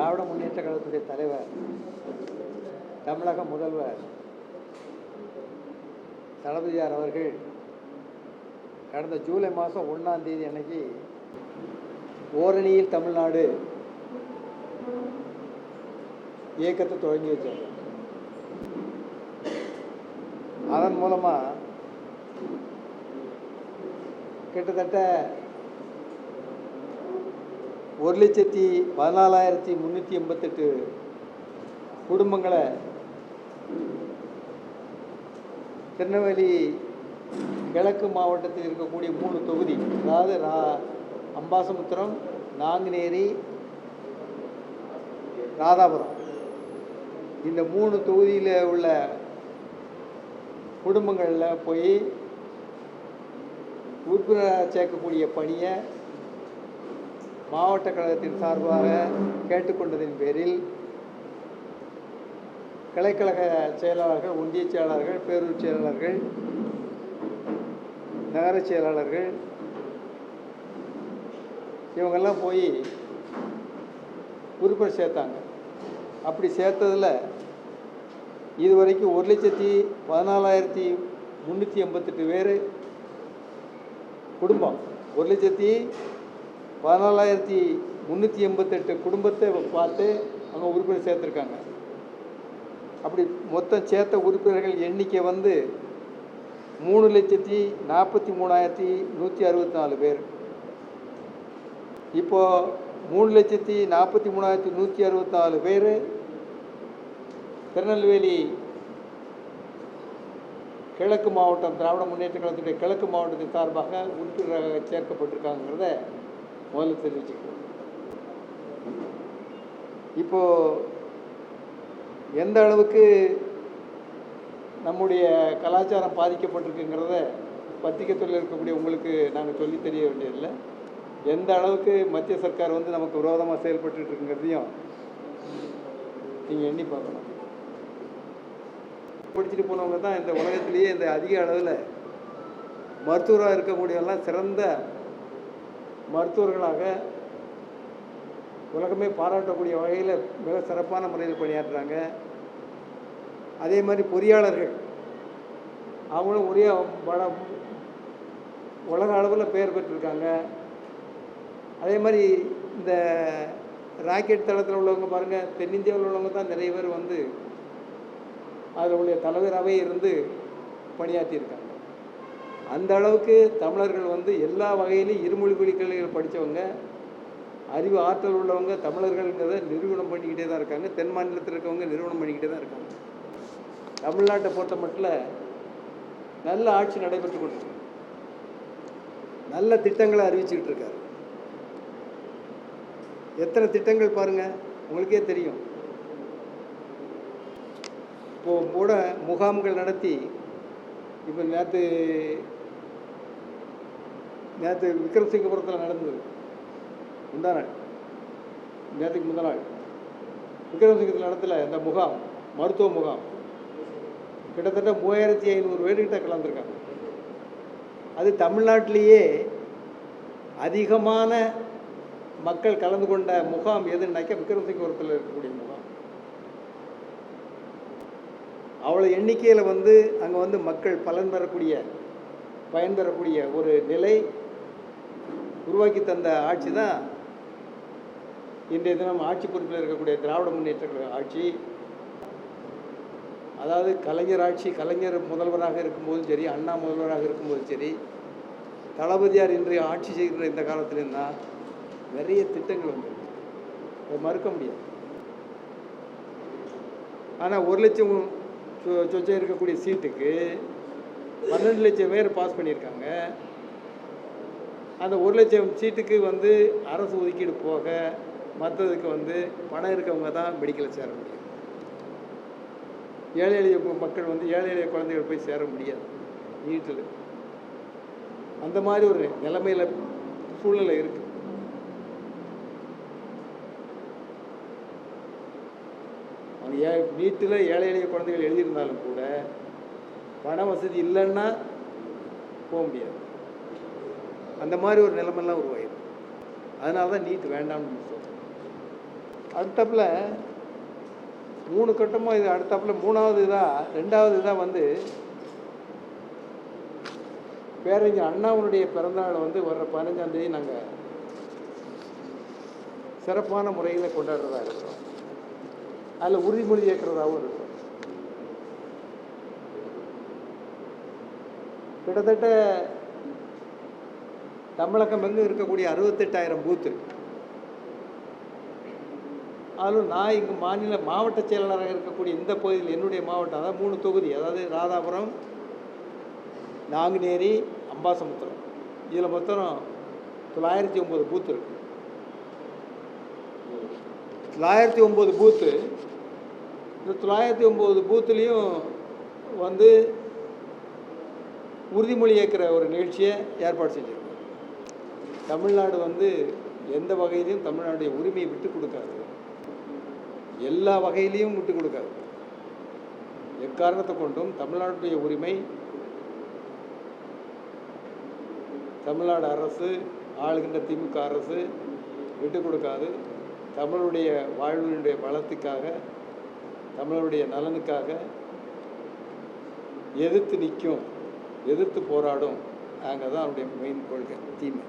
திராவிட முன்னேற்ற கழகத்துடைய தலைவர் தமிழக முதல்வர் தளபதியார் அவர்கள் கடந்த ஜூலை மாதம் ஒன்றாம் தேதி அன்னைக்கு ஓரணியில் தமிழ்நாடு இயக்கத்தை தொடங்கி வச்சார். அதன் மூலமாக கிட்டத்தட்ட ஒரு லட்சத்தி பதினாலாயிரத்தி முந்நூற்றி எண்பத்தெட்டு குடும்பங்களை திருநெல்வேலி கிழக்கு மாவட்டத்தில் இருக்கக்கூடிய மூணு தொகுதி அதாவது ரா அம்பாசமுத்திரம் நாங்குநேரி ராதாபுரம். இந்த மூணு தொகுதியில் உள்ள குடும்பங்களில் போய் உறுப்பினராக சேர்க்கக்கூடிய பணியை மாவட்ட கழகத்தின் சார்பாக கேட்டுக்கொண்டதின் பேரில் கிளைக்கழக செயலாளர்கள் ஒன்றிய செயலாளர்கள் பேரூர் செயலாளர்கள் நகர செயலாளர்கள் இவங்கெல்லாம் போய் உறுப்பினர் சேர்த்தாங்க. அப்படி சேர்த்ததில் இது வரைக்கும் ஒரு லட்சத்தி பதினாலாயிரத்தி முந்நூற்றி எண்பத்தெட்டு பேர் குடும்பம். ஒரு லட்சத்தி பதினாலாயிரத்தி முந்நூற்றி எண்பத்தெட்டு குடும்பத்தை பார்த்து அவங்க உறுப்பினர் சேர்த்துருக்காங்க. அப்படி மொத்தம் சேர்த்த உறுப்பினர்கள் எண்ணிக்கை வந்து மூணு லட்சத்தி நாற்பத்தி மூணாயிரத்தி நூற்றி அறுபத்தி நாலு பேர். இப்போது மூணு லட்சத்தி நாற்பத்தி மூணாயிரத்தி நூற்றி அறுபத்தி நாலு பேர் திருநெல்வேலி கிழக்கு மாவட்டம் திராவிட முன்னேற்ற கழகத்துடைய கிழக்கு மாவட்டத்தின் சார்பாக உறுப்பினராக சேர்க்கப்பட்டிருக்காங்கிறத முதல்ல தெரிவிச்சுக்கிறோம் இப்போது எந்த அளவுக்கு நம்முடைய கலாச்சாரம் பாதிக்கப்பட்டிருக்குங்கிறத பத்திரிகை துறையில் இருக்கக்கூடிய உங்களுக்கு நாங்கள் சொல்லி தெரிய வேண்டியதில்லை. எந்த அளவுக்கு மத்திய சர்க்கார் வந்து நமக்கு விரோதமாக செயல்பட்டுருக்குங்கிறதையும் நீங்கள் எண்ணி பார்க்கணும். படிச்சுட்டு போனவங்க தான் இந்த உலகத்திலேயே இந்த அதிக அளவில் மருத்துவராக இருக்கக்கூடியவெல்லாம் சிறந்த மருத்துவர்களாக உலகமே பாராட்டக்கூடிய வகையில் மிக சிறப்பான முறையில் பணியாற்றுறாங்க. அதே மாதிரி பொறியாளர்கள் அவங்களும் ஒரே பல உலக அளவில் பெயர் பெற்றிருக்காங்க. அதே மாதிரி இந்த ராக்கெட் தளத்தில் உள்ளவங்க பாருங்கள் தென்னிந்தியாவில் உள்ளவங்க தான் நிறைய பேர் வந்து அதில் உள்ள தலைவராகவே இருந்து பணியாற்றியிருக்காங்க. அந்த அளவுக்கு தமிழர்கள் வந்து எல்லா வகையிலையும் இருமொழி கல்விகள் படித்தவங்க அறிவு ஆற்றல் உள்ளவங்க தமிழர்கள்ங்கிறத நிறுவனம் பண்ணிக்கிட்டே தான் இருக்காங்க. தென் மாநிலத்தில் இருக்கவங்க நிறுவனம் பண்ணிக்கிட்டே தான் இருக்காங்க. தமிழ்நாட்டை பொறுத்த மட்டும் நல்ல ஆட்சி நடைபெற்று கொண்டிருக்கு. நல்ல திட்டங்களை அறிவிச்சுக்கிட்டு இருக்காரு. எத்தனை திட்டங்கள் பாருங்க உங்களுக்கே தெரியும். இப்போ கூட முகாம்கள் நடத்தி இப்போ நேற்று நேற்று விக்ரமசிங்கபுரத்தில் நடந்தது. முந்தா நாள். நேற்றுக்கு முந்தா நாள். விக்ரமசிங்கத்தில் நடத்தல இந்த முகாம் மருத்துவ முகாம். கிட்டத்தட்ட மூவாயிரத்தி ஐநூறு பேர்கிட்ட கலந்துருக்காங்க. அது தமிழ்நாட்டிலேயே அதிகமான மக்கள் கலந்து கொண்ட முகாம் எதுன்னாக்கா விக்ரமசிங்கபுரத்தில் இருக்கக்கூடிய முகாம். அவ்வளோ எண்ணிக்கையில் வந்து அங்கே வந்து மக்கள் பலன் பெறக்கூடிய பயன்பெறக்கூடிய ஒரு நிலை உருவாக்கி தந்த ஆட்சி தான் இன்றைய தினம் ஆட்சி பொறுப்பில் இருக்கக்கூடிய திராவிட முன்னேற்ற ஆட்சி. அதாவது கலைஞர் ஆட்சி கலைஞர் முதல்வராக இருக்கும்போதும் சரி அண்ணா முதல்வராக இருக்கும்போதும் சரி தளபதியார் இன்றைய ஆட்சி செய்கின்ற இந்த காலத்திலும் தான் நிறைய திட்டங்கள் வந்து அதை மறுக்க முடியாது. ஆனால் ஒரு லட்சம் சொ- சொச்சம் இருக்கக்கூடிய சீட்டுக்கு பன்னெண்டு லட்சம் பேர் பாஸ் பண்ணியிருக்காங்க. அந்த ஒரு லட்சம் சீட்டுக்கு வந்து அரசு ஒதுக்கீடு போக மற்றதுக்கு வந்து பணம் இருக்கவங்க தான் மெடிக்கலில் சேர முடியும். ஏழை எளிய மக்கள் வந்து ஏழை எளிய குழந்தைகள் போய் சேர முடியாது. நீட்டில் அந்த மாதிரி ஒரு நிலைமையில் சூழ்நிலை இருக்குது ஏ நீட்டில் ஏழை எளிய குழந்தைகள் எழுதியிருந்தாலும் கூட பண வசதி இல்லைன்னா போக முடியாது. அந்த மாதிரி ஒரு நிலைமெல்லாம் உருவாயிடும் அதனால தான் நீட் வேண்டாம்னு சொல்கிறோம் அடுத்தப்பில் மூணு கட்டமாக இது அடுத்தாப்புல மூணாவது இதாக ரெண்டாவது இதாக வந்து பேரறிஞர் அண்ணாவுடைய பிறந்தநாளை வந்து வர்ற பதினஞ்சாந்தேதி நாங்கள் சிறப்பான முறையில் கொண்டாடுறதா இருக்கிறோம். அதில் உறுதிமொழி ஏற்கிறதாகவும் இருக்கும். கிட்டத்தட்ட தமிழகம் எங்கும் இருக்கக்கூடிய அறுபத்தெட்டாயிரம் பூத்து அதிலும் நான் இங்கு மாநில மாவட்ட செயலாளராக இருக்கக்கூடிய இந்த பகுதியில் என்னுடைய மாவட்டம் அதாவது மூணு தொகுதி அதாவது ராதாபுரம் நாங்குநேரி அம்பாசமுத்திரம். இதில் மொத்தம் தொள்ளாயிரத்தி ஒம்பது பூத்து இருக்கு. தொள்ளாயிரத்தி ஒம்பது பூத்து இந்த தொள்ளாயிரத்தி ஒம்பது பூத்துலேயும் வந்து உறுதிமொழி ஏற்கிற ஒரு நிகழ்ச்சியை ஏற்பாடு செஞ்சுருக்கோம். தமிழ்நாடு வந்து எந்த வகையிலையும் தமிழ்நாடுடைய உரிமையை விட்டு கொடுக்காது. எல்லா வகையிலையும் விட்டு கொடுக்காது. எக்காரணத்தை கொண்டும் தமிழ்நாட்டுடைய உரிமை தமிழ்நாடு அரசு ஆளுகின்ற திமுக அரசு விட்டு கொடுக்காது. தமிழுடைய வாழ்வினுடைய வளத்துக்காக தமிழருடைய நலனுக்காக எதிர்த்து நிற்கும் எதிர்த்து போராடும். அங்கே தான் அவருடைய மெயின் கொள்கை தீமை.